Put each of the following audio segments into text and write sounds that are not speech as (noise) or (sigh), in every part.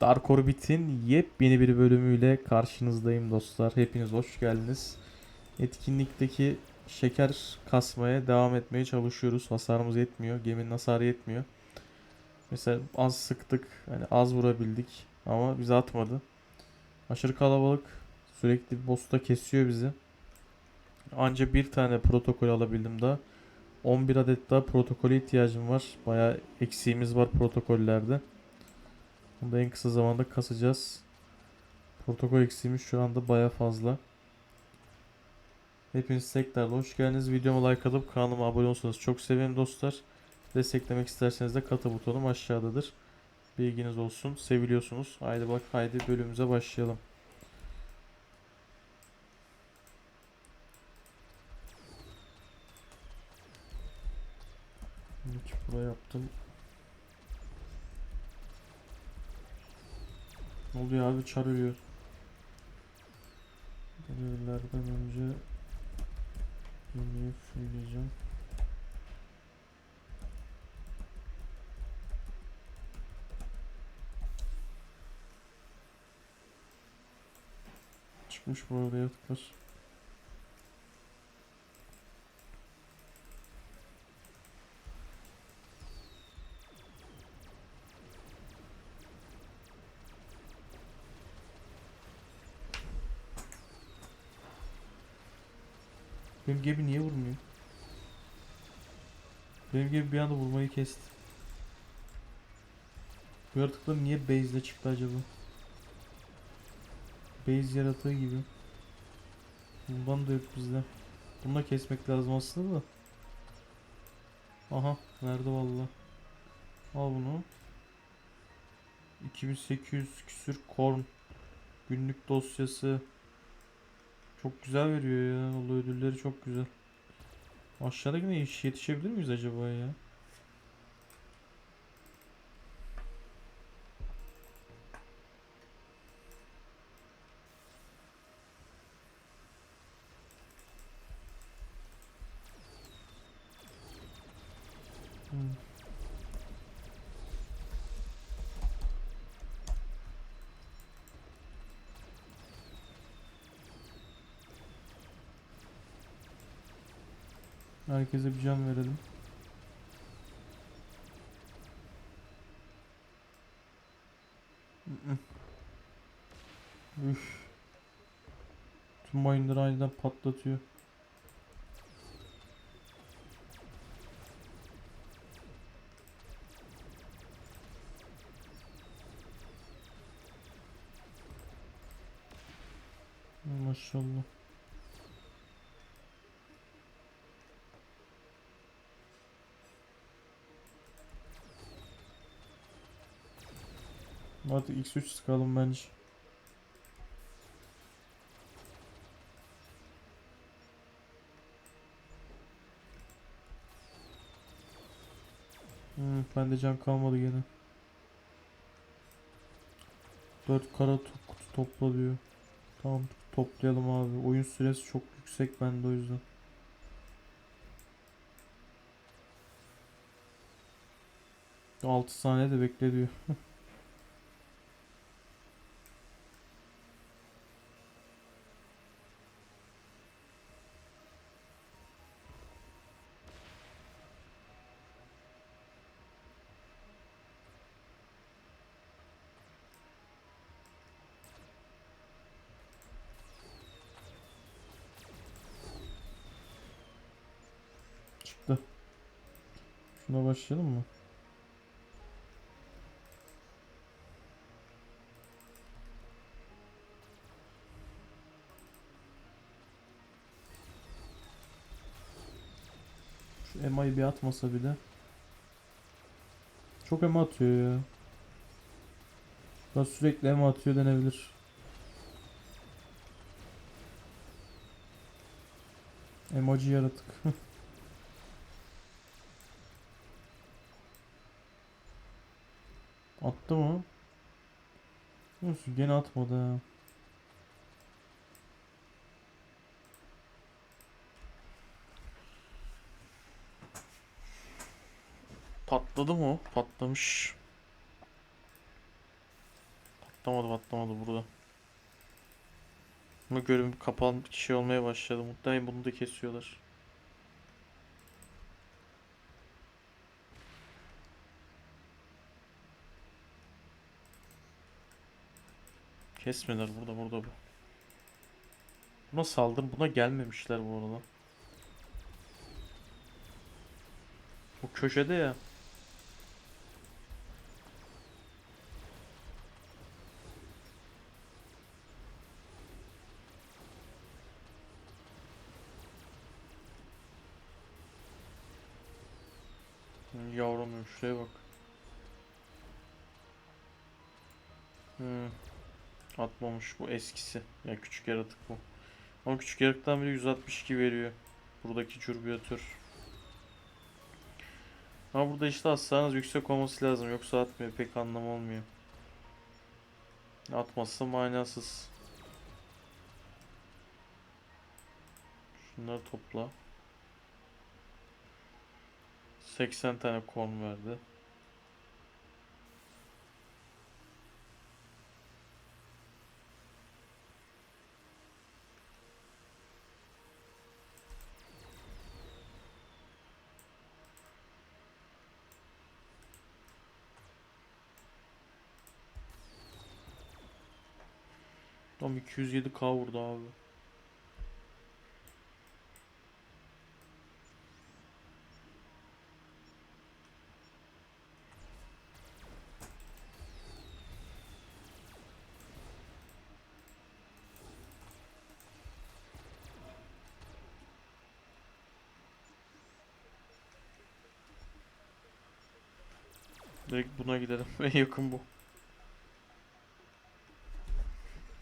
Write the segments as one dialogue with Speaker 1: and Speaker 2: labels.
Speaker 1: Dark Orbit'in yepyeni bir bölümüyle karşınızdayım dostlar. Hepiniz hoş geldiniz. Etkinlikteki şeker kasmaya devam etmeye çalışıyoruz. Hasarımız yetmiyor. Geminin hasarı yetmiyor. Mesela az sıktık. Hani az vurabildik. Ama bizi atmadı. Aşırı kalabalık. Sürekli boss'ta kesiyor bizi. Anca bir tane protokol alabildim daha. 11 adet daha protokole ihtiyacım var. Bayağı eksiğimiz var protokollerde. Bunu da en kısa zamanda kasacağız. Protokol eksiğimiz şu anda baya fazla. Hepiniz tekrarla hoş geldiniz. Videoma like atıp kanalıma abone olursanız çok sevinirim dostlar. Desteklemek isterseniz de katı butonum aşağıdadır. Bilginiz olsun. Seviliyorsunuz. Haydi bak haydi bölümümüze başlayalım. Buraya yaptım. Ne oluyor abi çar ölüyor. Görevlerden önce yemeği fulleyeceğim. Çıkmış bu arada yaratıklar. Benim gemi niye vurmuyor? Benim gemi bir anda vurmayı kesti. Bu yaratıklar niye base'le çıktı acaba? Base yaratığı gibi. Bundan da yok bizde. Bunu da kesmek lazım aslında da. Aha nerede valla. Al bunu. 2800 küsür korn. Günlük dosyası. Çok güzel veriyor ya. Vallahi ödülleri çok güzel. Aşağıdaki ne iş yetişebilir miyiz acaba ya? Herkese bir can verelim. Üf. Tüm mayınları aniden patlatıyor. Artık x3 sıkalım bence. Hmm, bende can kalmadı gene. 4 kara to- kutu topla diyor. Tamam toplayalım abi. Oyun süresi çok yüksek bende o yüzden. Altı saniye de bekle diyor. (laughs) Şuna başlayalım mı? Şu EMA'yı bir atmasa bile. Çok EMA atıyor ya. Da sürekli EMA atıyor denebilir. Emoji yaratık. (laughs) Attı mı? Nasıl gene atmadı. Patladı mı? Patlamış. Atlamadı atlamadı burada. Ama görün kapan şey olmaya başladı. Muhtemelen bunu da kesiyorlar. Kesmediler burada burada bu. Buna saldır buna gelmemişler bu arada. Bu köşede ya. Hı, Yavrum şuraya bak. Hmm. Atmamış bu eskisi. Ya küçük yaratık bu. Ama küçük yaratıktan bile 162 veriyor. Buradaki çurbiyatör. Ama burada işte hasarınız yüksek olması lazım. Yoksa atmıyor. Pek anlam olmuyor. Atmazsa manasız. Şunları topla. 80 tane korn verdi. Tam 207k vurdu abi. Direkt buna gidelim. (laughs) En yakın bu.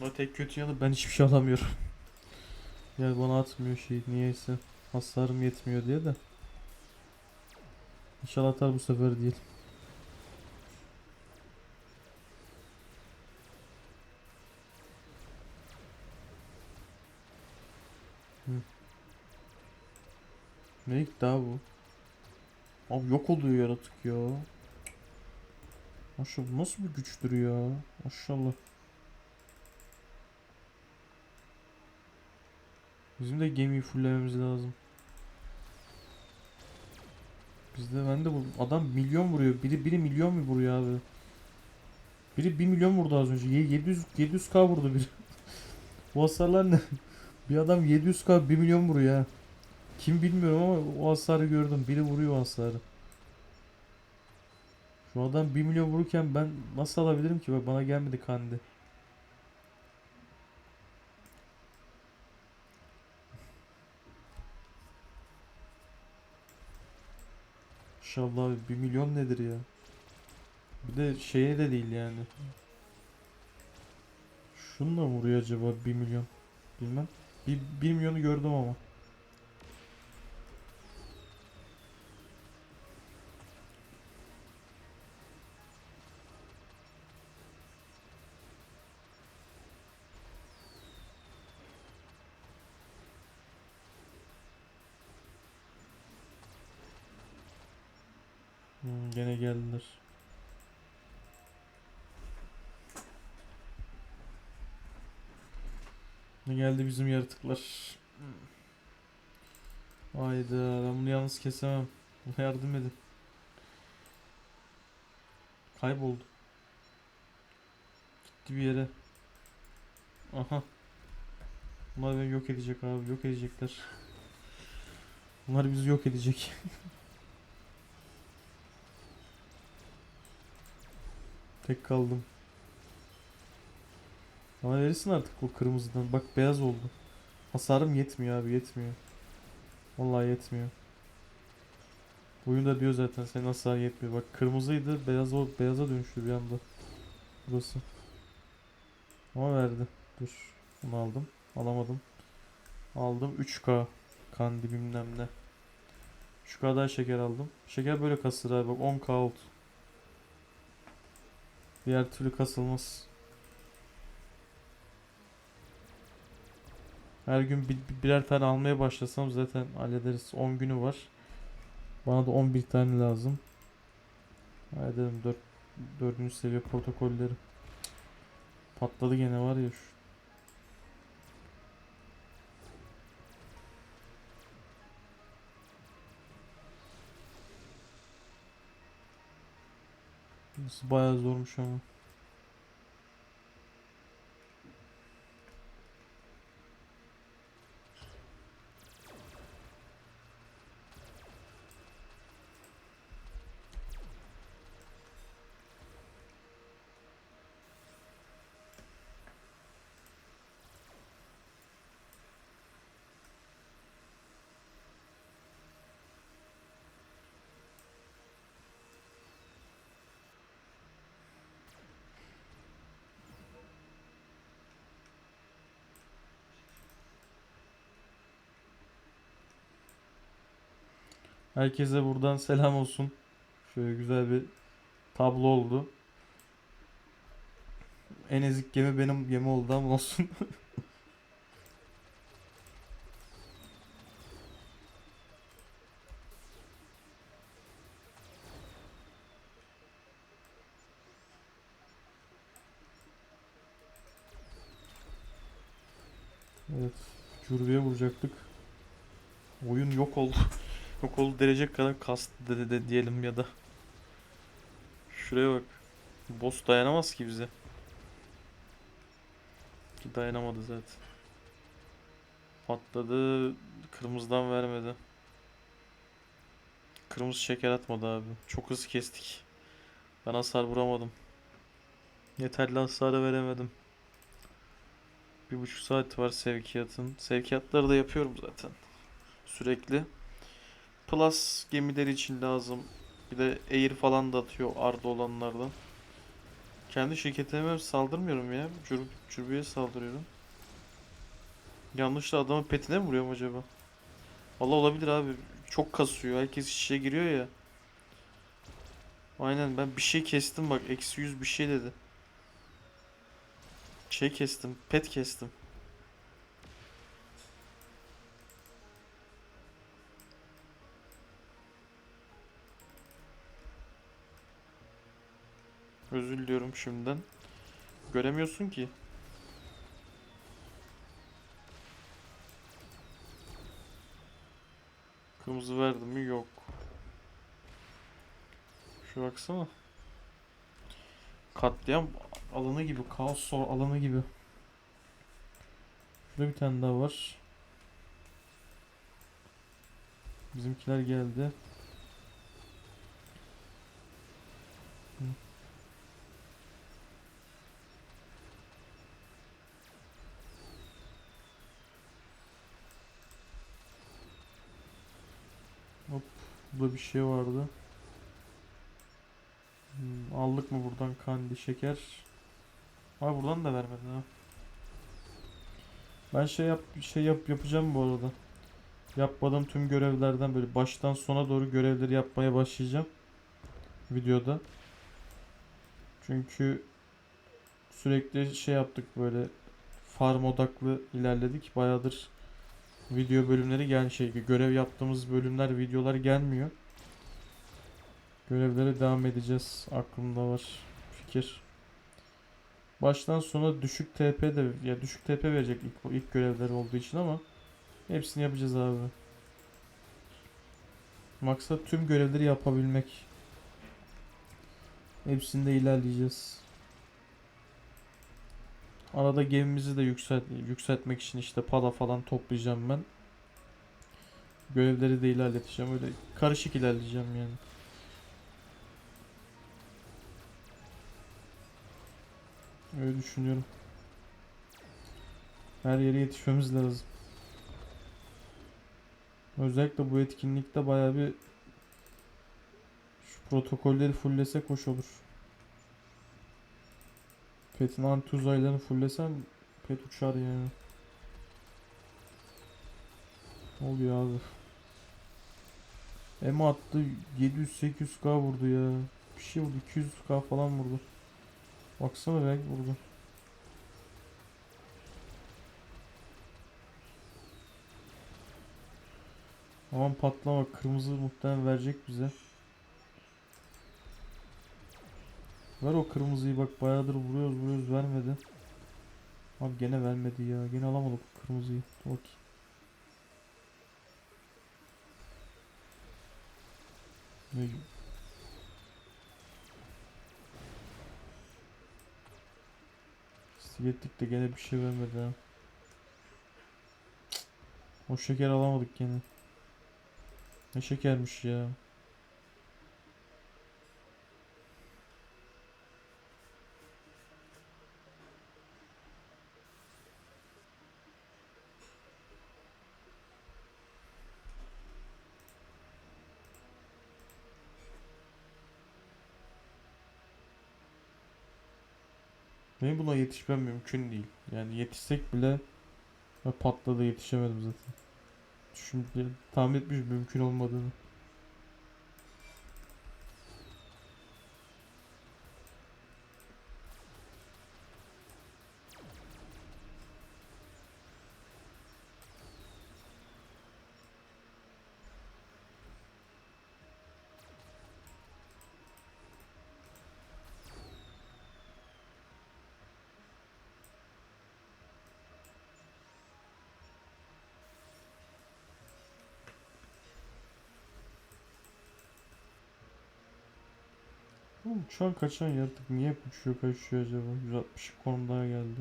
Speaker 1: Ama tek kötü yanı ben hiçbir şey alamıyorum. Yani bana atmıyor şey niyeyse. Hasarım yetmiyor diye de. İnşallah atar bu sefer. Hı. Ne gitti abi bu? Abi yok oluyor yaratık ya. Maşallah nasıl bir güçtür ya? Maşallah. Bizim de gemiyi fullememiz lazım. Bizde ben de bu adam milyon vuruyor. Biri biri milyon mu vuruyor abi? Biri 1 milyon vurdu az önce. Ye- 700 700k vurdu biri. (laughs) bu hasarlar ne? (laughs) Bir adam 700k 1 milyon vuruyor ha. Kim bilmiyorum ama o hasarı gördüm. Biri vuruyor o hasarı. Şu adam 1 milyon vururken ben nasıl alabilirim ki? Bak bana gelmedi kandi. İnşallah abi 1 milyon nedir ya? Bir de şeye de değil yani. Şununla mı vuruyor acaba 1 milyon? Bilmem. 1, 1 milyonu gördüm ama. Geldiler. Ne geldi bizim yaratıklar. Hayda ben bunu yalnız kesemem. Buna yardım edin. Kayboldu. Gitti bir yere. Aha. Bunlar beni yok edecek abi. Yok edecekler. Bunlar bizi yok edecek. (laughs) Tek kaldım. Bana verirsin artık o kırmızıdan. Bak beyaz oldu. Hasarım yetmiyor abi yetmiyor. Vallahi yetmiyor. Oyun da diyor zaten senin hasar yetmiyor. Bak kırmızıydı beyaz ol beyaza dönüştü bir anda. Burası. Ama verdi. Dur. Bunu aldım. Alamadım. Aldım 3K. Kandi bilmem ne. 3K daha şeker aldım. Şeker böyle kasır abi bak 10K oldu. Diğer türlü kasılmaz. Her gün bir, bir- birer tane almaya başlasam zaten hallederiz. 10 günü var. Bana da 11 tane lazım. Halledelim 4 4. seviye protokolleri. Patladı gene var ya şu. Burası bayağı zormuş ama. Herkese buradan selam olsun. Şöyle güzel bir tablo oldu. En ezik gemi benim gemi oldu ama olsun. (laughs) Evet, Curve'ye vuracaktık. Oyun yok oldu. (laughs) Yok oldu derecek kadar kastı de, de diyelim ya da. Şuraya bak. Boss dayanamaz ki bize. Ki dayanamadı zaten. Patladı. Kırmızıdan vermedi. Kırmızı şeker atmadı abi. Çok hızlı kestik. Ben hasar vuramadım. Yeterli hasarı veremedim. Bir buçuk saat var sevkiyatın. Sevkiyatları da yapıyorum zaten. Sürekli. Plus gemileri için lazım. Bir de Air falan da atıyor arda olanlardan. Kendi şirketime saldırmıyorum ya. Cür cürbüye saldırıyorum. Yanlışla adamın petine mi vuruyorum acaba? Valla olabilir abi. Çok kasıyor. Herkes işe giriyor ya. Aynen ben bir şey kestim bak. Eksi yüz bir şey dedi. Şey kestim. Pet kestim. Diliyorum şimdiden. Göremiyorsun ki. Kırmızı verdi mi? Yok. Şu baksana. Katliam alanı gibi, kaos alanı gibi. Şurada bir tane daha var. Bizimkiler geldi. Burada bir şey vardı. Hmm, aldık mı buradan kandi şeker? Ay buradan da vermedi ha. Ben şey yap şey yap yapacağım bu arada. Yapmadığım tüm görevlerden böyle baştan sona doğru görevleri yapmaya başlayacağım. Videoda. Çünkü sürekli şey yaptık böyle farm odaklı ilerledik. Bayağıdır video bölümleri gel şey görev yaptığımız bölümler videolar gelmiyor. Görevlere devam edeceğiz. Aklımda var fikir. Baştan sona düşük TP de ya düşük TP verecek ilk ilk görevler olduğu için ama hepsini yapacağız abi. Maksat tüm görevleri yapabilmek. Hepsinde ilerleyeceğiz. Arada gemimizi de yükselt yükseltmek için işte pala falan toplayacağım ben. Görevleri de ilerleteceğim. Öyle karışık ilerleyeceğim yani. Öyle düşünüyorum. Her yere yetişmemiz lazım. Özellikle bu etkinlikte baya bir şu protokolleri fulllesek hoş olur. Pet'in anti uzaylarını fulllesem Pet uçar yani. Ne oluyor abi? Ema attı 700-800k vurdu ya. Bir şey vurdu 200k falan vurdu. Baksana renk vurdu. Aman patlama kırmızı muhtemelen verecek bize. Ver o kırmızıyı bak bayağıdır vuruyoruz vuruyoruz vermedi. Abi gene vermedi ya. Gene alamadık kırmızıyı. Bakayım. Ne? Sigettik de gene bir şey vermedi ha. O şeker alamadık gene. Ne şekermiş ya. Benim buna yetişmem mümkün değil. Yani yetişsek bile patladı yetişemedim zaten. Şimdi tahmin etmiş mümkün olmadığını. Oğlum uçan kaçan yaratık niye uçuyor kaçıyor acaba? 160 konum daha geldi.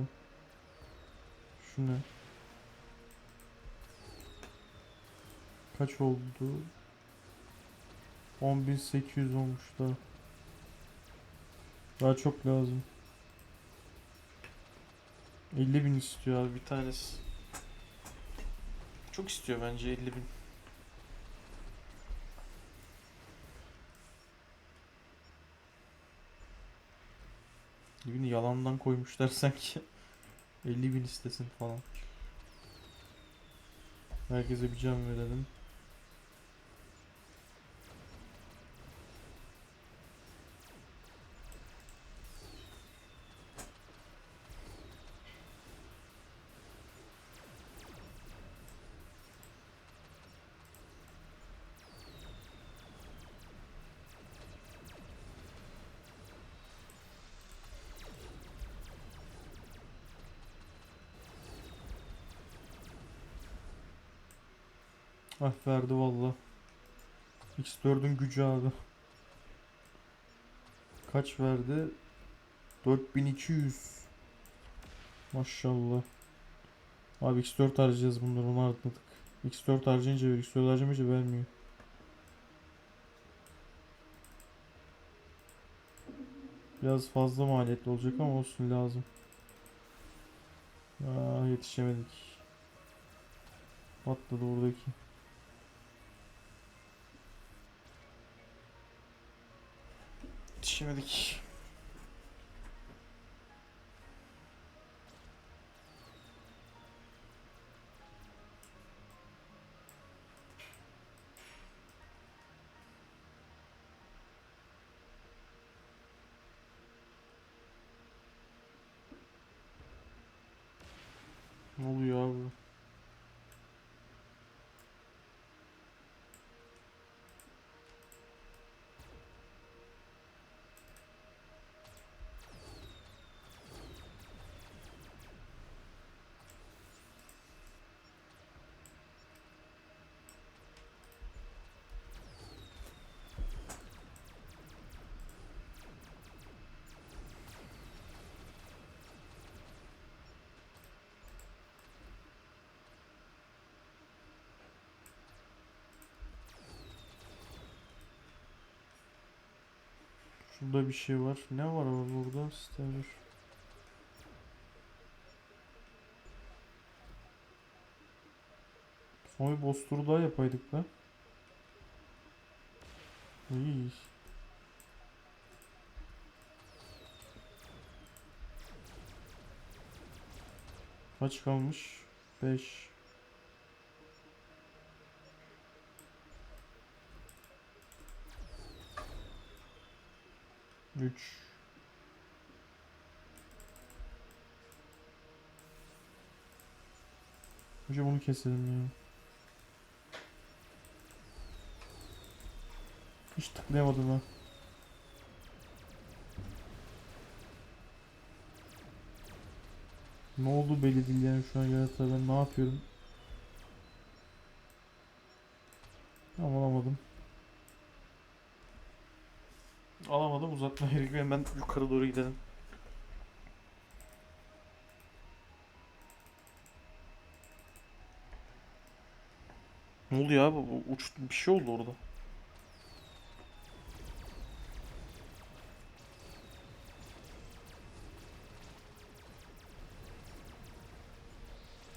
Speaker 1: Şu ne? Kaç oldu? 10.800 olmuş daha. Daha çok lazım. 50 bin istiyor abi bir tanesi. Çok istiyor bence 50 bin. Bin yalandan koymuşlar (laughs) sanki. 50 bin istesin falan. Herkese bir can verelim. Ah verdi valla. X4'ün gücü abi. Kaç verdi? 4200. Maşallah. Abi X4 harcayacağız bunları onu atladık. X4 harcayınca veriyor. X4 harcamayınca vermiyor. Biraz fazla maliyetli olacak ama olsun lazım. Aa yetişemedik. Patladı oradaki. Yetişemedik. Şurada bir şey var. Ne var abi burada? Stereo. Son bir boss turu daha yapaydık be. İyi. Kaç kalmış? 5. Üç. Önce bunu keselim ya. Hiç tıklayamadım ha. Ne oldu belli değil yani şu an yaratığa ben ne yapıyorum? Tamam alamadım. Alamadım uzatma (laughs) gerek yok. Hemen yukarı doğru gidelim. Ne abi? Bu Uç bir şey oldu orada.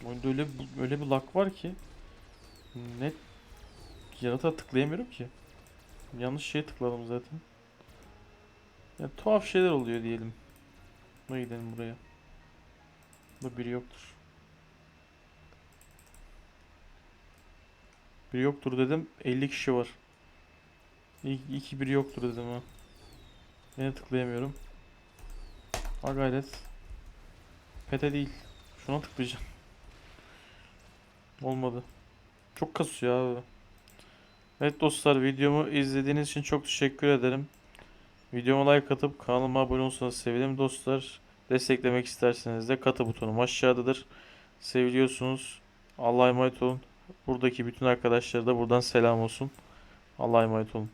Speaker 1: Oyunda öyle öyle bir lag var ki net yaratığa tıklayamıyorum ki. Yanlış şeye tıkladım zaten. Ya tuhaf şeyler oluyor diyelim. Buraya gidelim buraya. Burada biri yoktur. Biri yoktur dedim. 50 kişi var. İyi, iyi ki biri yoktur dedim ha. Yine tıklayamıyorum. Ha gayret. Pete değil. Şuna tıklayacağım. Olmadı. Çok kasıyor abi. Evet dostlar videomu izlediğiniz için çok teşekkür ederim. Videoma like atıp kanalıma abone olsanız sevinirim dostlar. Desteklemek isterseniz de katı butonum aşağıdadır. Seviliyorsunuz. Allah'a emanet olun. Buradaki bütün arkadaşlara da buradan selam olsun. Allah'a emanet olun.